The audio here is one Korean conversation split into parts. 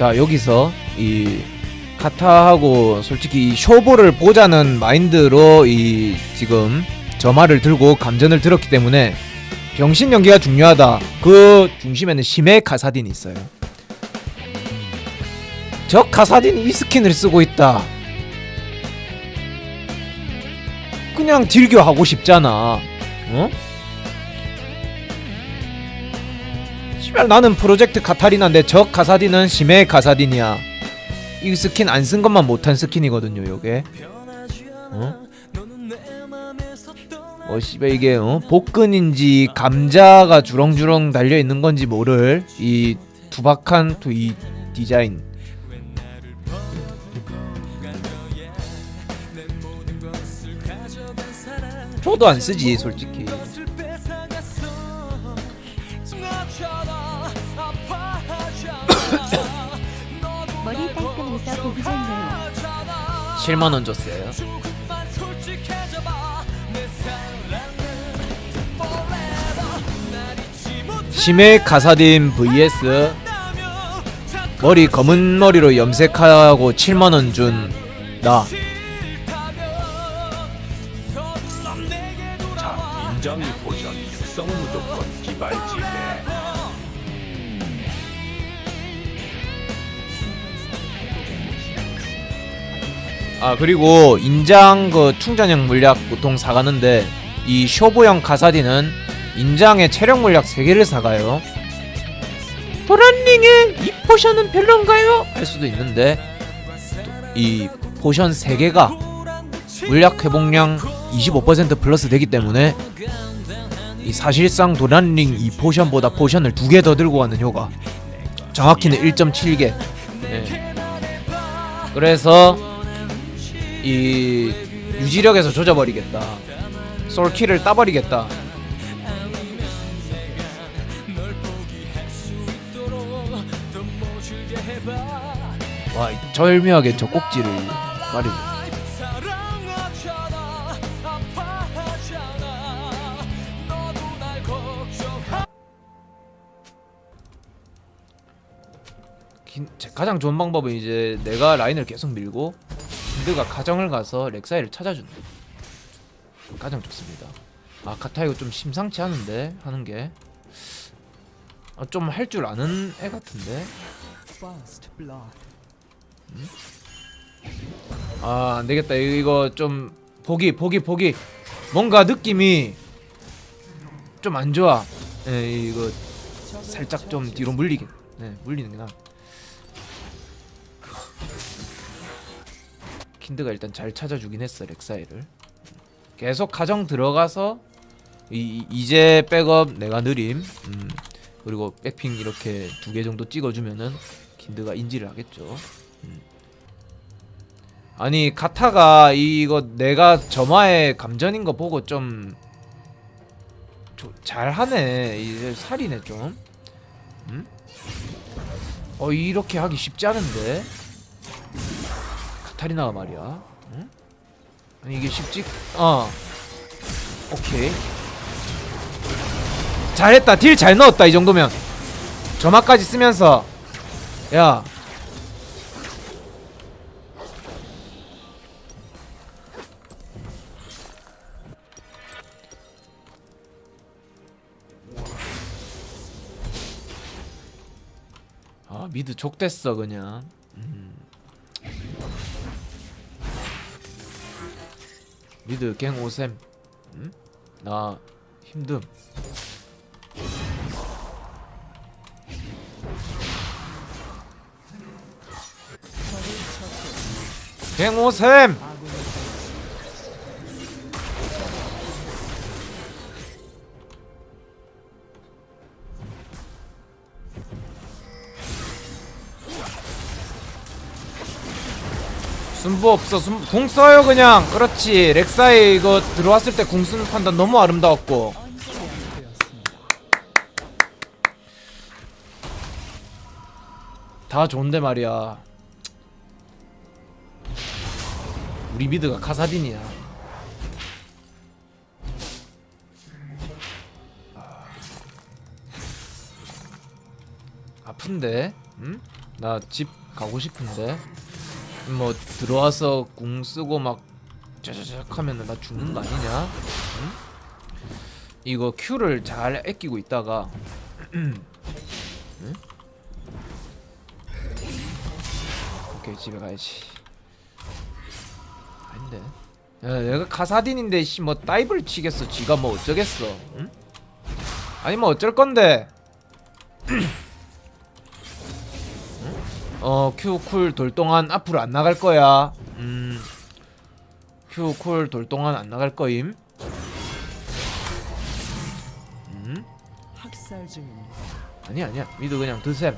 자 여기서 이 카타하고 솔직히 이 쇼보를 보자는 마인드로 이 지금 점화를 들고 감전을 들었기 때문에 병신 연기가 중요하다. 그 중심에는 심해 카사딘이 있어요. 저 카사딘이 이 스킨을 쓰고 있다. 그냥 딜교 하고 싶잖아. 어? 씨발 나는 프로젝트 카타리나인데 저 카사딘은 심해 카사딘이야. 이 스킨 안 쓴 것만 못한 스킨이거든요, 요게. 어? 어 씨발 이게 어? 복근인지 감자가 주렁주렁 달려 있는 건지 모를 이 투박한 또 이 디자인. 저도 안 쓰지 솔직히. 보기 좋네요. 7만 원 줬어요. 심해 가사딘 vs 머리 검은 머리로 염색하고 7만 원 준 나. 자, 인장이 보션 육성 무조건 기발지대. 아 그리고 인장 그 충전형 물약 보통 사가는데 이 쇼보형 가사딘은 인장의 체력 물약 3개를 사가요. 도란링의 이 포션은 별론가요? 할 수도 있는데 이 포션 3개가 물약 회복량 25% 플러스 되기 때문에 이 사실상 도란링 이 포션보다 포션을 두개더 들고 가는 효과 정확히는 1.7개 네. 그래서 이 유지력에서 조져버리겠다. 솔키를 따버리겠다. 와이 절묘하게 저 꼭지를 제- 가장 좋은 방법은 이제 내가 라인을 계속 밀고 킨드가 가정을 가서 렉사이를 거. 가장 좋습니다. 아 카타 이거 좀 심상치 않은데 하는 게. 아, 좀할 줄 아는 애 같은데. 음? 아 안되겠다 이거 좀 보기 보기 보기 뭔가 느낌이 좀 안 좋아. 예 이거 살짝 좀 뒤로 물리게. 네 물리는 게 나. 킨드가 일단 잘 찾아주긴 했어 렉사이를 계속 가정 들어가서 이, 이제 백업 내가 느림 음, 그리고 백핑 이렇게 두 개 정도 찍어주면은 킨드가 인지를 하겠죠 음. 아니 가타가 이거 내가 점화의 감전인 거 보고 좀 조- 잘하네 이제 살이네 좀 음? 어 이렇게 하기 쉽지 않은데 카타리나가 말이야. 응? 아니 이게 쉽지? 어. 오케이. 잘했다. 딜 잘 넣었다. 이 정도면. 점화까지 쓰면서 야. 아 미드 족됐어 그냥. 미드 갱 오셈 응? 나 힘듦. 갱 오셈 순부 없어. 순, 궁 써요 그냥. 그렇지. 렉사이 이거 들어왔을 때 궁 쓰는 판단 너무 아름다웠고. 다 좋은데 말이야. 우리 미드가 카사딘이야. 아, 아픈데? 응? 나 집 가고 싶은데 뭐 들어와서 궁 쓰고 막 짜자작 하면은 나 죽는 거 아니냐? 응? 이거 Q를 잘 아끼고 있다가 응? 오케이 집에 가야지 아닌데 야 내가 카사딘인데 씨뭐 다이브를 치겠어 지가 뭐 어쩌겠어 응? 아니 뭐 어쩔 건데 어, Q 쿨 돌 동안 앞으로 안 나갈 거야. 음. Q 쿨 돌 동안 안 나갈 거임. 음? 학살 중입니다. 아니 아니야. 미드 그냥 드셈.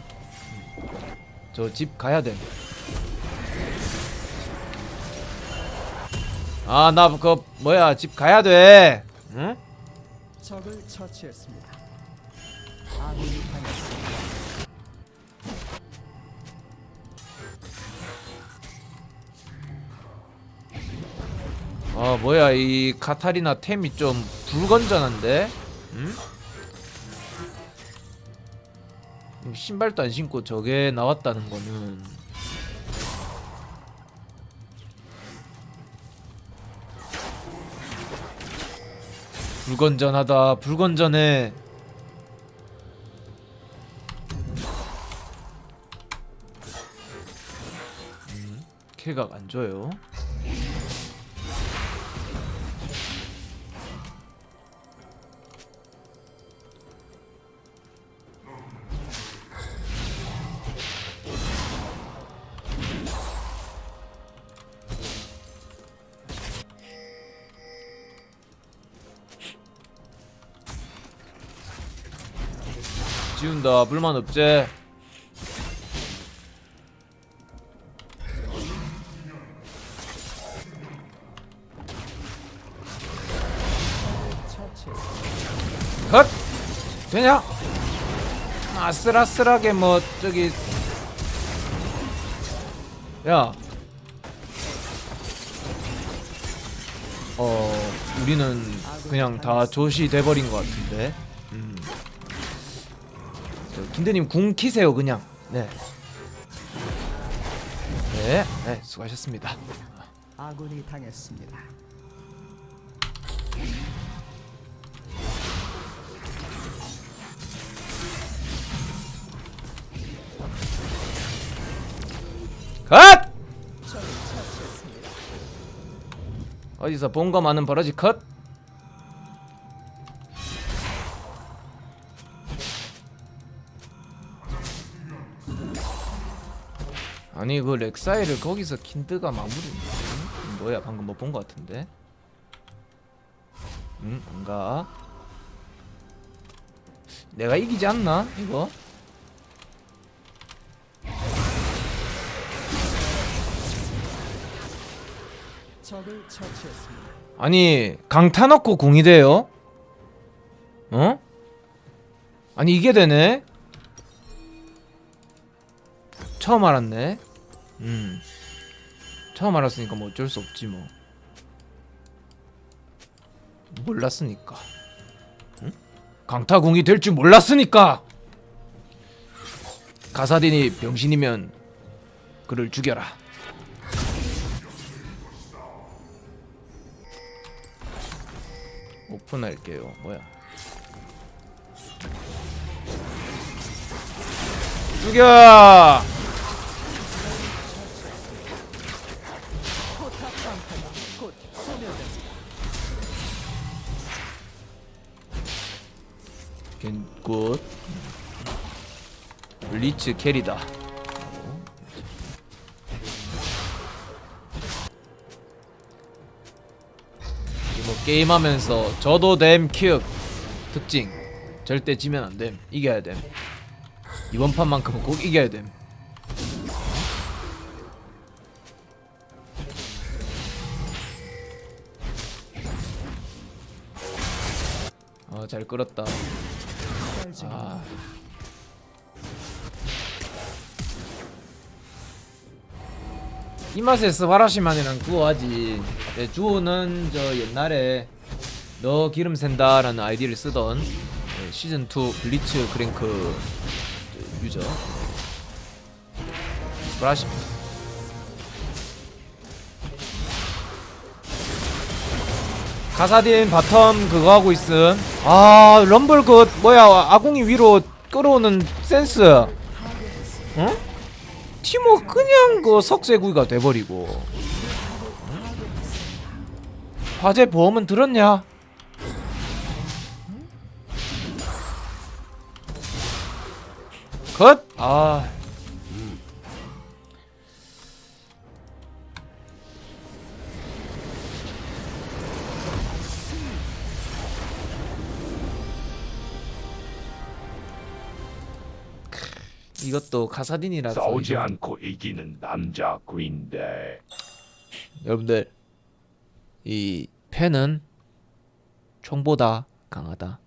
저 집 가야 돼. 아, 나 그 뭐야? 집 가야 돼. 응? 적을 처치했습니다. 아, 뭐야? 이 카타리나 템이 좀 불건전한데? 응? 음, 신발도 안 신고 저게 나왔다는 거는 불건전하다 불건전해 음, 킬각 안 줘요 지운다 불만 없제. 컷 되냐 아슬아슬하게 뭐 저기 야 어, 우리는 그냥 다 조시 돼버린 것 같은데. 음. 저, 김대님 궁 키세요 그냥. 네. 네, 네, 수고하셨습니다. 아군이 당했습니다. 컷! 적을 처치했습니다. 어디서 본 거 많은 버러지 컷. 아니 그 렉사이를 거기서 킨드가 마무리 응? 뭐야 방금 못본거 같은데 응 안가 내가 이기지 않나 이거 적을 처치했습니다. 아니 강타 넣고 공이 돼요? 어? 아니 이게 되네? 처음 알았네. 음. 처음 알았으니까 뭐 어쩔 수 없지 뭐. 몰랐으니까. 응? 강타 공이 될 줄 몰랐으니까. 가사딘이 병신이면 그를 죽여라. 오픈할게요. 뭐야? 죽여! 굿. 리츠 캐리다. 이뭐 게임하면서 저도 됨 키읔 특징 절대 지면 안 됨. 이겨야 됨. 이번 판만큼은 꼭 이겨야 됨. 아, 잘 끌었다. 아. 이 맛에 스바라시만이랑 두어하지. 네, 주호는 저 옛날에 너 기름 샌다라는 아이디를 쓰던 네, 시즌 2 블리츠 크랭크 저 유저. 브라시 가사딘 바텀 그거 하고 있음 아 럼블 그 뭐야 아궁이 위로 끌어오는 센스 응? 티모 그냥 그 석쇠구이가 돼버리고 응? 화재 보험은 들었냐? 컷? 아 이것도 가사딘이라서 싸우지 이거- 않고 이기는 남자 구인데 여러분들 이 펜은 총보다 강하다.